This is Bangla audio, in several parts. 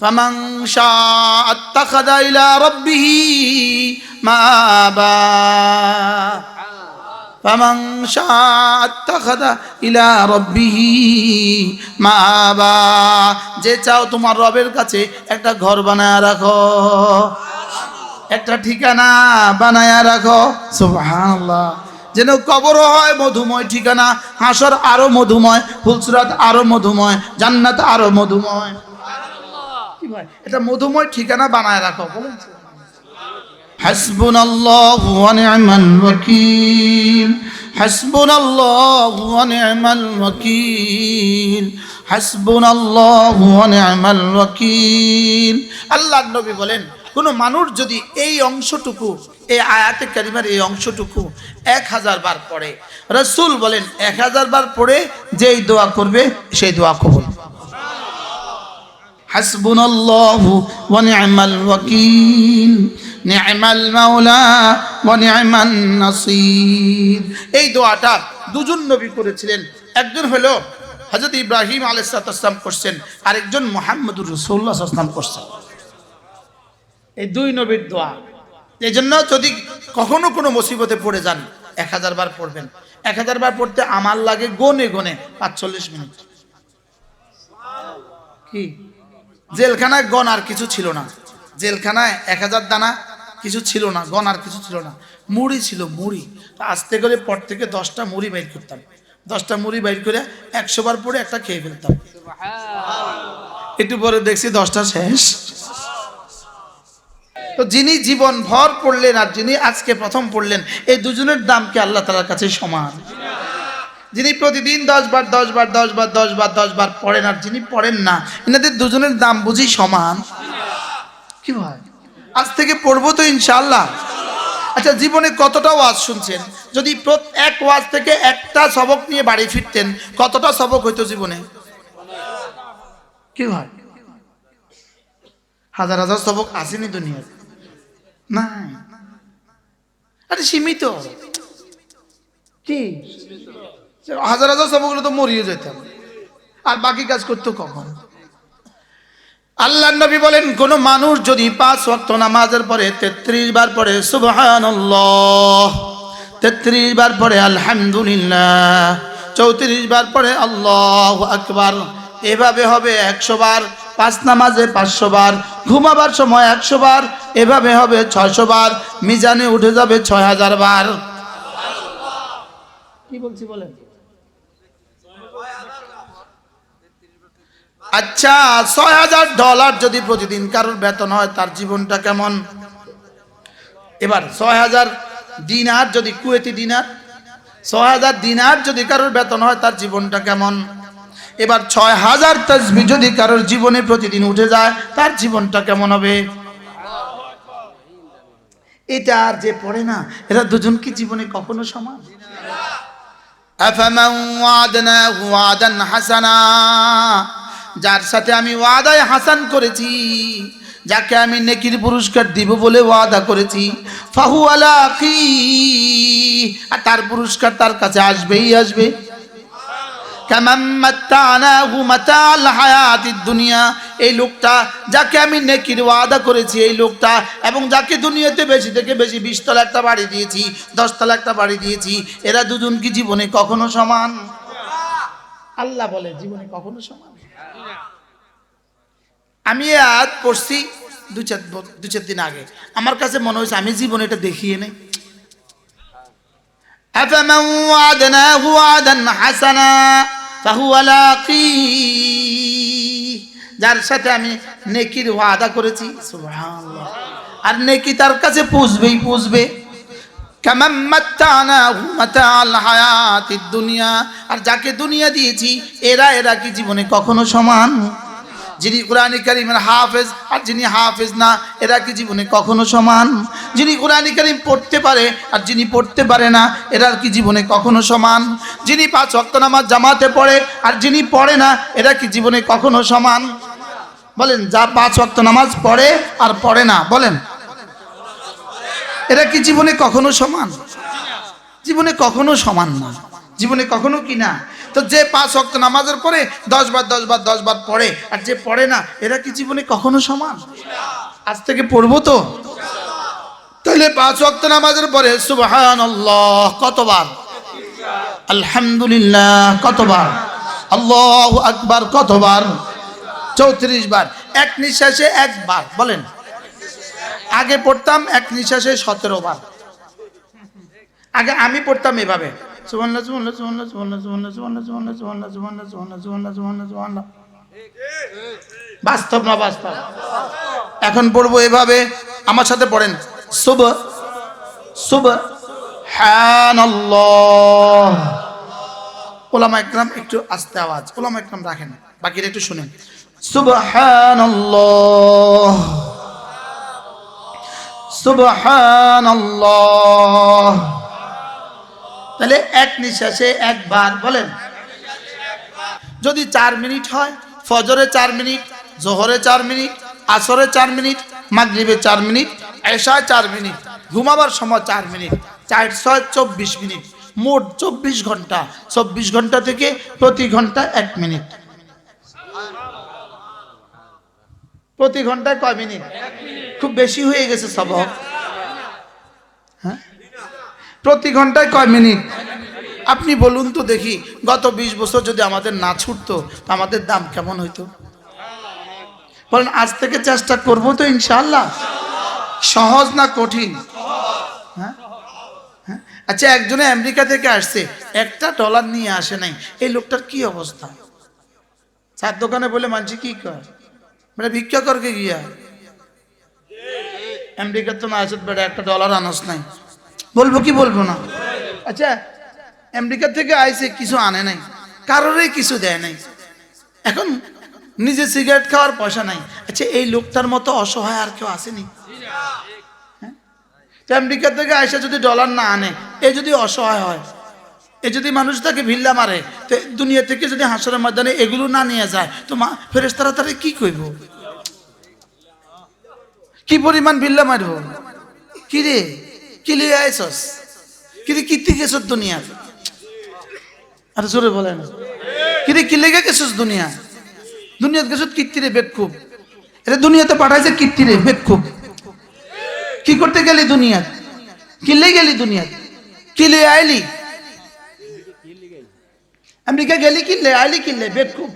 فمن شاء اتخذ إلى ربه مآبا فمن شاء اتخذ إلى ربه مآبا যে চাও তোমার রবের কাছে একটা ঘর বানায় রাখো একটা ঠিকানা বানায়া রাখো সুবহানাল্লাহ যেন কবরও হয় মধুময় ঠিকানা হাসর আরো মধুময় ফুলসুরাত আরো মধুময় জান্নাত আরো মধুময় কি ভাই এটা মধুময় ঠিকানা বানায় রাখো বলেন حسبنا الله ونعم الوكيل حسبنا الله ونعم الوكيل حسبنا الله ونعم الوكيل আল্লাহ নবী বলেন কোনো মানুষ যদি এই অংশটুকু এই আয়াতে কারিমার এই অংশটুকু এক হাজার বার পড়ে রসুল বলেন এক হাজার বার পড়ে যেই দোয়া করবে সেই দোয়া কবুল حسبنا الله ونعم الوكيل نعم المولى ونعم النصير এই দোয়াটা দুজন নবী করেছিলেন একজন হলো হযরত ইব্রাহিম আলাইহিস সালাম করছেন আরেকজন মুহাম্মদুর রাসূলুল্লাহ সাল্লাল্লাহু আলাইহি ওয়াসাল্লাম করছেন এই দুই নবীর দোয়া এই জন্য যদি কখনো কোনো মুসিবতে পড়ে যান এক হাজার বার পড়বেন এক হাজার বার পড়তে আমার লাগে গনে গনে পাঁচচল্লিশ মিনিট কি জেলখানায় গন আর কিছু ছিল না। জেলখানায় এক হাজার দানা কিছু ছিল না গন আর কিছু ছিল না। মুড়ি ছিল মুড়ি। আসতে করে পর থেকে দশটা মুড়ি বাইর করতাম। দশটা মুড়ি বাইর করে একশো বার পরে একটা খেয়ে ফেলতাম। একটু পরে দেখছি দশটা শেষ। তো যিনি জীবন ভর পড়লেন আর যিনি আজকে প্রথম পড়লেন এই দুজনের দাম কি আল্লাহ তালার কাছে সমান? যিনি প্রতিদিন দশ বার দশ বার দশ বার দশ বার দশ বার পড়েন আর যিনি পড়েন না, এনাদের দুজনের দাম বুঝি সমান? কি ভাই? আজ থেকে পড়ব তো ইনশাল্লাহ আচ্ছা জীবনে কতটা ওয়াজ শুনছেন? যদি এক ওয়াজ থেকে একটা সবক নিয়ে বাড়ি ফিরতেন, কতটা সবক হইতো জীবনে? কি ভাই? হাজার হাজার সবক আসেনি দুনিয়াতে। নাই। আরে সীমিত। কি? হাজার হাজার সবগুলো তো মরিয়ে যেতাম। আর বাকি কাজ করতো কখন? আল্লাহ নবী বলেন, কোন মানুষ যদি পাঁচ ওয়াক্ত নামাজের পরে তেত্রিশ বার পরে সুবহানাল্লাহ, তেত্রিশ বার পরে আলহামদুলিল্লাহ, চৌত্রিশ বার পরে আল্লাহ আকবার, এভাবে হবে একশো বার, পাঁচ নামাজে পাঁচশো বার, ঘুমাবার সময় একশো বার, এভাবে হবে ছয়শো বার, মিজানে উঠে যাবে ছয় হাজার বার। কি বলছি বলেন? আচ্ছা ছয় হাজার ডলার যদি প্রতিদিন কারোর বেতন হয়, তার জীবনটা কেমন? এবার, ছয় হাজার দিনার যদি, কুয়েতি দিনার, ছয় হাজার দিনার যদি কারোর বেতন হয়, তার জীবনটা কেমন? এবার, ছয় হাজার তসবি যদি কারোর জীবনে প্রতিদিন উঠে যায়, তার জীবনটা কেমন হবে? এটা আর যে পড়ে না, এরা দুজন কি জীবনে কখনো সমান? أفمن وعدناه وعدا حسنا যার সাথে আমি ওয়াদায় হাসান করেছি যাকে আমি নেকির পুরস্কার দিব বলে ওয়াদা করেছি ফাহু আলাকি আর তার পুরস্কার তার কাছে আসবেই আসবে দুনিয়া। এই লোকটা, যাকে আমি নেকির ওয়াদা করেছি, এই লোকটা, এবং যাকে দুনিয়াতে বেশি থেকে বেশি বিশ তলা একটা বাড়ি দিয়েছি দশ তলা একটা বাড়ি দিয়েছি, এরা দুজন কি জীবনে কখনো সমান? আল্লাহ বলে, জীবনে কখনো সমান? আমি আজ পড়ছি দু চার দু চার দিন আগে। আমার কাছে মনে হয়েছে, আমি জীবনে এটা দেখিয়ে নেই। أفمن وعدناه وعدا حسنا فهو لاقيه যার সাথে আমি নেকির ওয়াদা করেছি সুবহানাল্লাহ আর নেকি তার কাছে পুষবেই পুষবে কামাম মাত্তানাহু মাতাল হায়াতিদ দুনিয়া আর যাকে দুনিয়া দিয়েছি এরা এরা কি জীবনে কখনো সমান যিনি কোরআনী কারিমের হাফেজ, আর যিনি হাফেজ না, এরা কি জীবনে কখনো সমান? যিনি কোরআনী কারিম পড়তে পারে, আর যিনি পড়তে পারে না, এরা কি জীবনে কখনো সমান? যিনি পাঁচ ওয়াক্ত নামাজ জামাতে পড়ে, আর যিনি পড়ে না, এরা কি জীবনে কখনো সমান? বলেন, যা পাঁচ ওয়াক্ত নামাজ পড়ে, আর পড়ে না, বলেন। এরা কি জীবনে কখনো সমান? জীবনে কখনো সমান না। জীবনে কখনো কি না? তো যে পাঁচ অক্ত নামাজের পরে দশ বার দশ বার দশ বার পড়ে, আর যে পড়ে না, এরা কি জীবনে কখনো সমান? আজ থেকে পড়ব তো? তাহলে পাঁচ অক্ত নামাজের পরে সুবহান কতবার? আলহামদুলিল্লাহ, কতবার? আল্লাহ আকবার, কতবার? চৌত্রিশ বার, এক নিঃশ্বাসে একবার, বলেন। আগে পড়তাম, এক নিঃশ্বাসে সতেরো বার। আগে আমি পড়তাম এভাবে। সুবহানাল্লাহ সুবহানাল্লাহ সুবহানাল্লাহ সুবহানাল্লাহ সুবহানাল্লাহ সুবহানাল্লাহ সুবহানাল্লাহ সুবহানাল্লাহ সুবহানাল্লাহ সুবহানাল্লাহ সুবহানাল্লাহ বাস্তব না বাস্তব এখন পড়ব এভাবে আমার সাথে পড়েন শুভ শুভ হ্যানাল্লাহ ওলামা একরাম একটু আস্তে আওয়াজ ওলামা একরাম রাখেন বাকিটা একটু শুনেন সুবহানাল্লাহ সুবহানাল্লাহ তাহলে এক নিঃশ্বাসে একবার বলেন। যদি চার মিনিট হয়, ফজরে চার মিনিট, জোহরে চার মিনিট, আসরে চার মিনিট, মাগরিবে চার মিনিট, এশায় চার মিনিট, ঘুমাবার সময় চার মিনিট চার ছয় চব্বিশ মিনিট, মোট চব্বিশ ঘণ্টা চব্বিশ ঘণ্টা থেকে প্রতি ঘণ্টা এক মিনিট। প্রতি ঘন্টায় কয় মিনিট? খুব বেশি হয়ে গেছে সবক। প্রতি ঘন্টায় কয় মিনিট? আপনি বলুন তো দেখি, গত বিশ বছর যদি আমাদের না ছুটতো আমাদের দাম কেমন হইতো? বলেন, আজ থেকে চেষ্টা করব তো ইনশাল্লাহ সহজ না কঠিন? হ্যাঁ? হ্যাঁ? আচ্ছা একজনে আমেরিকা থেকে আসছে, একটা ডলার নিয়ে আসে নাই, এই লোকটার কি অবস্থা? চার দোকানে বলে, মানছি, কি কর মানে ভিক্ষা করকে গিয়া। আমেরিকার তো না আসত বেড়া একটা ডলার আনস নাই। বলব কি বলব না? আচ্ছা আমেরিকা থেকে আইসে কিছু আনে নাই। কারোরই কিছু দেয় নাই। এখন নিজে সিগারেট খাওয়ার পয়সা নাই। আচ্ছা এই লোকটার মতো অসহায় আর কেউ আসেনি? হ্যাঁ? আমেরিকা থেকে আইসা যদি ডলার না আনে, এ যদি অসহায় হয়, এ যদি মানুষ তাকে ভিল্লা মারে, তো দুনিয়া থেকে যদি হাসরের ময়দানে এগুলো না নিয়ে যায়, তো মা ফেরেস্তারা তারা কি কইব? কি পরিমাণ ভিল্লা মারব? কি রে? কি লিয়ে আইসস কি রে কীর্তি গেছস দুনিয়া আরে জোরে বলে না। কি লেগে গেছস দুনিয়া দুনিয়াতে গেছত কীর্তি রে বেক্ষুব এটা দুনিয়াতে পাঠাইছে কীর্তি রে বেক্ষুব কি করতে গেলি দুনিয়াত? কিলে গেলি দুনিয়াত? কিলে আইলি? আমেরিকা গেলি কিনলে, আইলি কিনলে বেক্ষুব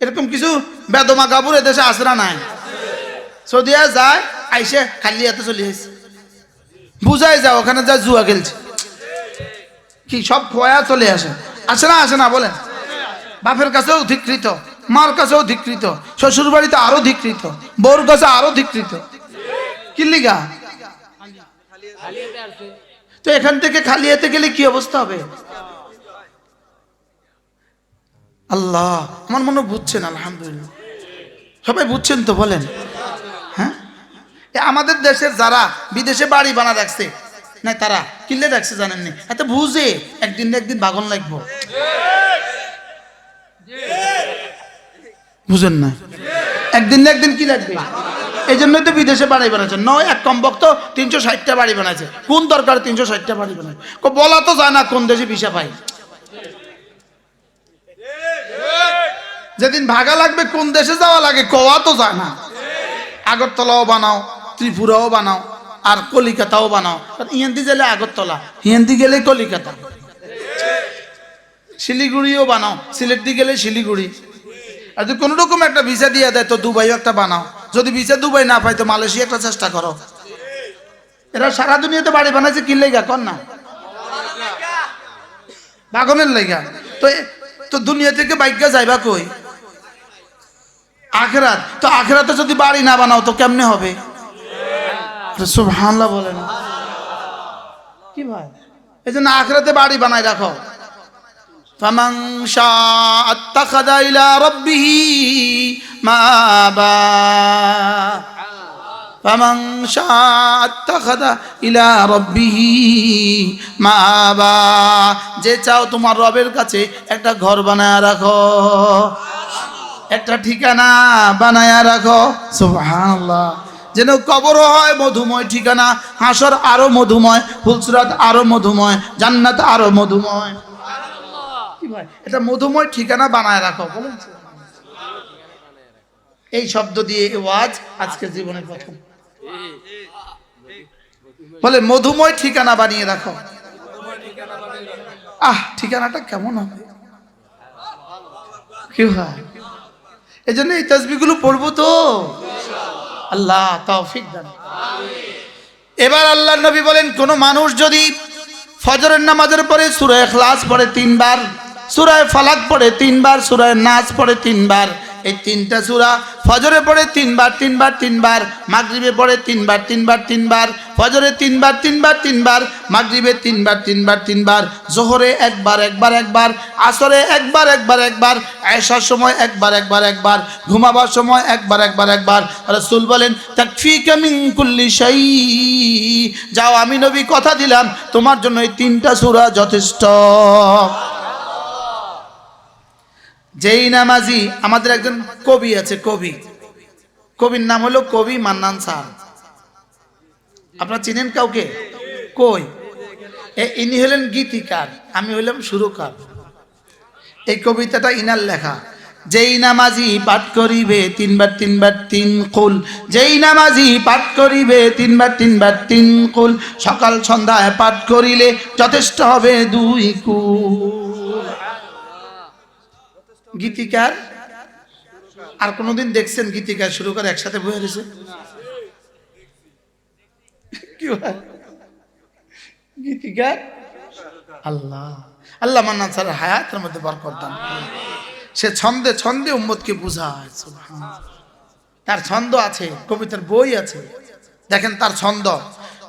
এরকম কিছু বেদমা কাপড় এদেশে আসরা নাই। সৌদিয়া যায়, আইসে খালি হাতে চলে আসে বুঝাই যাও, ওখানে যা জুয়া খেলছে। কি সব খোয়া চলে আসে। আসে না আসে না, বলেন। বাপের কাছেও ধিকৃত মার কাছেও ধিকৃত শ্বশুর বাড়িতে আরও ধিকৃত বউর কাছে আরও ধিকৃত কিল্লিগা তো এখান থেকে খালি হাতে গেলে কি অবস্থা হবে? আল্লাহ, আমার মনে বুঝছেন, আলহামদুলিল্লাহ। সবাই বুঝছেন তো বলেন? আমাদের দেশের যারা বিদেশে বাড়ি বানা রাখছে না তারা কিনলে রাখছে জানেননি এত বুঝে, একদিন না একদিন বাগন লাগবো। বুঝেন না? একদিন না একদিন কি লাগবে? এই জন্যই তো বিদেশে বাড়ি বানাচ্ছে। নয়, এক কমবক তো তিনশো ষাটটা বাড়ি বানাচ্ছে কোন দরকার তিনশো ষাটটা বাড়ি বানায়? বলা তো যায় না কোন দেশে ভিসা পাই যেদিন ভাগা লাগবে, কোন দেশে যাওয়া লাগে, কোয়া তো যায় না। আগরতলাও বানাও। ত্রিপুরাও বানাও, আর কলিকাতাও বানাও। ইহেন্দি গেলে আগরতলা হিন্দি গেলে কলিকাতা। শিলিগুড়িও বানাও। সিলেট সিলেটি গেলে শিলিগুড়ি আর যদি কোনো রকম একটা ভিসা দিয়ে দেয় তো দুবাইও একটা বানাও। যদি ভিসা দুবাই না পাই তো মালয়েশিয়া একটা চেষ্টা করো। এরা সারা দুনিয়াতে বাড়ি বানাইছে, কি লেগা? কর না। বাগনের লেগা। তো তো দুনিয়া থেকে বাইকা যাইবা কই? আখরাত। তো আখরাতে যদি বাড়ি না বানাও, তো কেমনে হবে? সুবহানাল্লাহ বলে না কি ভাই এই জন্য আখরাতে বাড়ি বানাই রাখো فمن شاء اتخذ إلى ربه مآبا فمن شاء اتخذ إلى ربه مآبا যে চাও তোমার রবের কাছে একটা ঘর বানায় রাখো একটা ঠিকানা বানায়া রাখো সুবহানাল্লাহ যেন কবর হয় মধুময় ঠিকানা হাসর আরও মধুময় ফুলসুরাত আরও মধুময় জান্নাত আরও মধুময়। এটা মধুময় ঠিকানা বানায় রাখো বলেন এই শব্দ দিয়ে ওয়াজ আজকে জীবনের প্রথম। বলে মধুময় ঠিকানা বানিয়ে রাখো। আহ ঠিকানাটা কেমন হবে? কি হয় এই জন্য এই তসবিগুলো পড়ব তো। আল্লাহ তৌফিক দান। এবার আল্লাহ নবী বলেন, কোন মানুষ যদি ফজরের নামাজের পরে সুরায় খ্লাস পড়ে তিনবার সুরায় ফালাক পড়ে তিনবার সুরায় নাচ পড়ে তিনবার এই তিনটা সুরা ফজরে পড়ে তিনবার তিনবার তিনবার, মাগরিবে পড়ে তিনবার তিনবার তিনবার, ফজরে তিনবার তিনবার তিনবার, মাগরিবে তিনবার তিনবার তিনবার, জোহরে একবার একবার একবার, আসরে একবার একবার একবার, আয়সার সময় একবার একবার একবার, ঘুমাবার সময় একবার একবার একবার, রসুল বলেন তাকফি কামিং কুল্লি শাই যাও, আমি নবী, কথা দিলাম, তোমার জন্য এই তিনটা সুরা যথেষ্ট। যেই নামাজি, আমাদের একজন কবি আছে, কবি। কবির নাম হলো কবি মান্নান স্যার আপনারা চিনেন কাউকে? কই? ইনি হলেন গীতিকার, আমি হইলাম সুরকার। এই কবিতাটা ইনার লেখা। যেই নামাজি পাঠ করিবে, তিনবার তিনবার, তিন কুল। যেই নামাজি পাঠ করিবে, তিনবার তিনবার, তিন কুল। সকাল সন্ধ্যায় পাঠ করিলে যথেষ্ট হবে দুই কুল। গীতিকার? আর কোনোদিন দেখছেন গীতিকার শুরু করে একসাথে বয়ে কি গীতিকার? আল্লাহ। আল্লাহ মান্নান স্যার হায়াতের মধ্যে দান করুন। সে ছন্দে ছন্দে উম্মতকে বুঝায়। তার ছন্দ আছে, কবিতার বই আছে। দেখেন তার ছন্দ।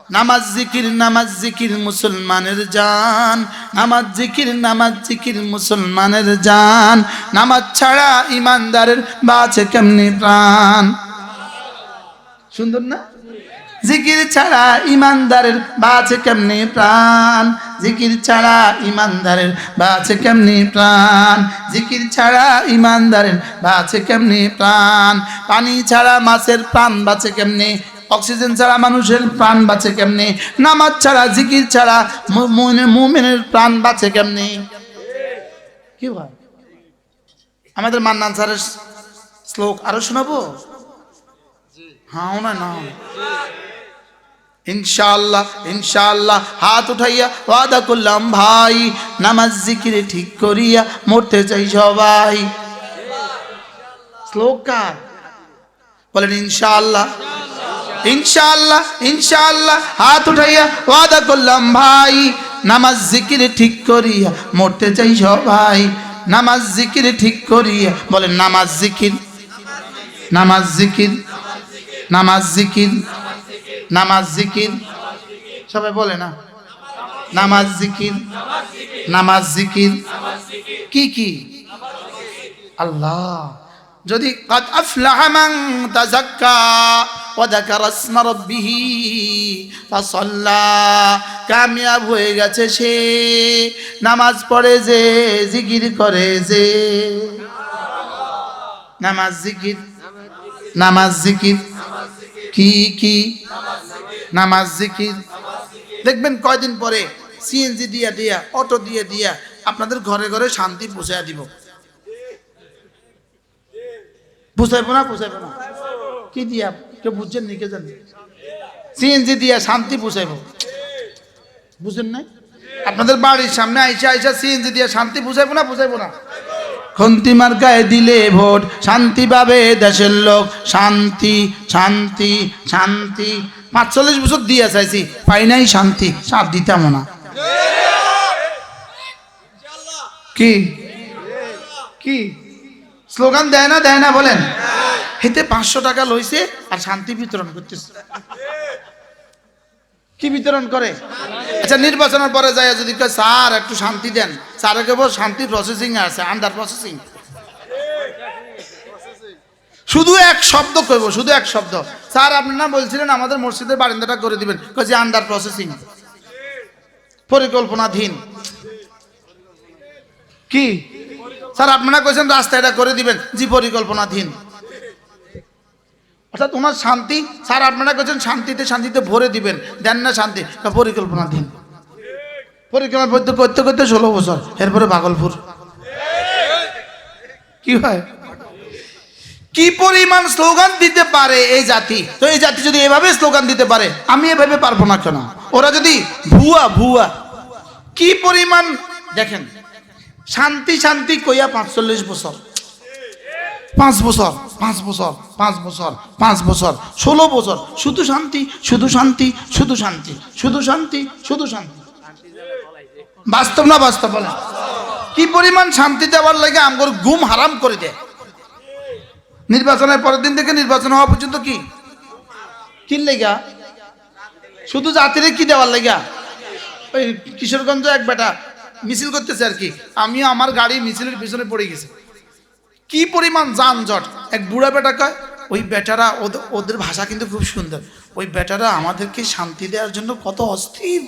নামাজ জিকির নামাজ জিকির মুসলমানের জান। নামাজ জিকির নামাজ জিকির মুসলমানের জান। নামাজ ছাড়া ইমানদারের বাঁচে কেমনি প্রাণ? সুন্দর না? জিকির ছাড়া ইমানদারের বাঁচে কেমনি প্রাণ? জিকির ছাড়া ইমানদারের বাঁচে কেমনি প্রাণ? জিকির ছাড়া ইমানদারের বাঁচে কেমনি প্রাণ? পানি ছাড়া মাছের প্রাণ বাঁচে কেমনি অক্সিজেন ছাড়া মানুষের প্রাণ বাঁচে কেমনি? নামাজ ছাড়া, জিকির ছাড়া মুমিনের প্রাণ বাঁচে কেমনি? কি ভাই? আমাদের মান্নান স্যারের শ্লোক আরও শোনাবো? হ্যাঁ না হাত উঠাইয়া ওয়াদা করলাম, ভাই, নামাজ জিকিরে ঠিক করিয়া মরতে চাই সবাই। শ্লোক কার? বলেন, ইনশাআল্লাহ। ইনশাআল্লাহ ইনশাআল্লাহ হাত উঠাইয়া ওয়াদা করলাম ভাই নামাজ জিকিরে ঠিক করিয়া মরতে চাই সবাই নামাজ জিকিরে ঠিক করিয়া বলেন নামাজ জিকির নামাজ জিকির নামাজ জিকির নামাজ জিকির সবাই বলে না নামাজ জিকির নামাজ জিকির কি কি আল্লাহ যদি قد أفلح من تزكى وذكر اسم ربه فصلى কামিয়াব হয়ে গেছে সে নামাজ পড়ে যে জিকির করে যে নামাজ জিকির নামাজ জিকির কি কি নামাজ জিকির দেখবেন কয়দিন পরে সিএনজি দিয়া দিয়া অটো দিয়ে দিয়া আপনাদের ঘরে ঘরে শান্তি পৌঁছায় দিব বুঝাইবো না বুঝাইবো না কি দিয়া কেউ বুঝছেন নি, কে জানি? সিএনজি দিয়া শান্তি বুঝাইবো বুঝেন নাই? আপনাদের বাড়ির সামনে আইসা আইসা সিএনজি দিয়া শান্তি বুঝাইবো না বুঝাইবো না? খন্তি মার্কায় দিলে ভোট, শান্তি পাবে দেশের লোক। শান্তি শান্তি শান্তি। পাঁচচল্লিশ বছর দিয়ে চাইছি, পাই নাই শান্তি, সাপ দিতাম না। কি? কি? স্লোগান দেয় না দেয় না বলেন? হেতে পাঁচশো টাকা লইছে আর শান্তি বিতরণ করতেছে। কি বিতরণ করে? আচ্ছা নির্বাচনের পরে যায় যদি কয়, স্যার, একটু শান্তি দেন। স্যার কেবল শান্তি প্রসেসিং আছে আন্ডার প্রসেসিং শুধু এক শব্দ কইব, শুধু এক শব্দ। স্যার আপনি না বলছিলেন, আমাদের মসজিদের বারিন্দাটা করে দিবেন। যে আন্ডার প্রসেসিং পরিকল্পনাধীন। কি? স্যার, আপনারা কইছেন, রাস্তা এটা করে দিবেন। জি, পরিকল্পনাধীন। অর্থাৎ ওনার শান্তি, স্যার আপনারা কইছেন শান্তিতে শান্তিতে ভরে দিবেন। দেন না শান্তি, তা পরিকল্পনাধীন পরিকল্পনা করতে করতে করতে ষোলো বছর, এরপরে ভাগলপুর। কি হয়? কি পরিমাণ স্লোগান দিতে পারে এই জাতি? তো এই জাতি যদি এভাবে স্লোগান দিতে পারে, আমি এভাবে পারব না কেন? ওরা যদি ভুয়া ভুয়া, কি পরিমাণ দেখেন, শান্তি শান্তি কইয়া পাঁচচল্লিশ বছর। পাঁচ বছর পাঁচ বছর পাঁচ বছর পাঁচ বছর, ষোলো বছর। শুধু শান্তি শুধু শান্তি শুধু শান্তি শুধু শান্তি শুধু শান্তি। বাস্তব না বাস্তব বলে? কি পরিমাণ শান্তি দেওয়ার লাগে আমগর ঘুম হারাম করে দেয়? নির্বাচনের পরের দিন থেকে নির্বাচন হওয়া পর্যন্ত কি? কি লেগা? শুধু জাতিরে কি দেওয়ার লেগা? ওই কিশোরগঞ্জ এক বেটা মিছিল করতেছে আর কি। আমি আমার গাড়ি মিছিলের পিছনে পড়ে গেছে। কি পরিমাণ যানজট? এক বুড়া বেটা কয়, ওই বেটারা ওদের ভাষা কিন্তু খুব সুন্দর। ওই বেটারা আমাদেরকে শান্তি দেওয়ার জন্য কত অস্থির।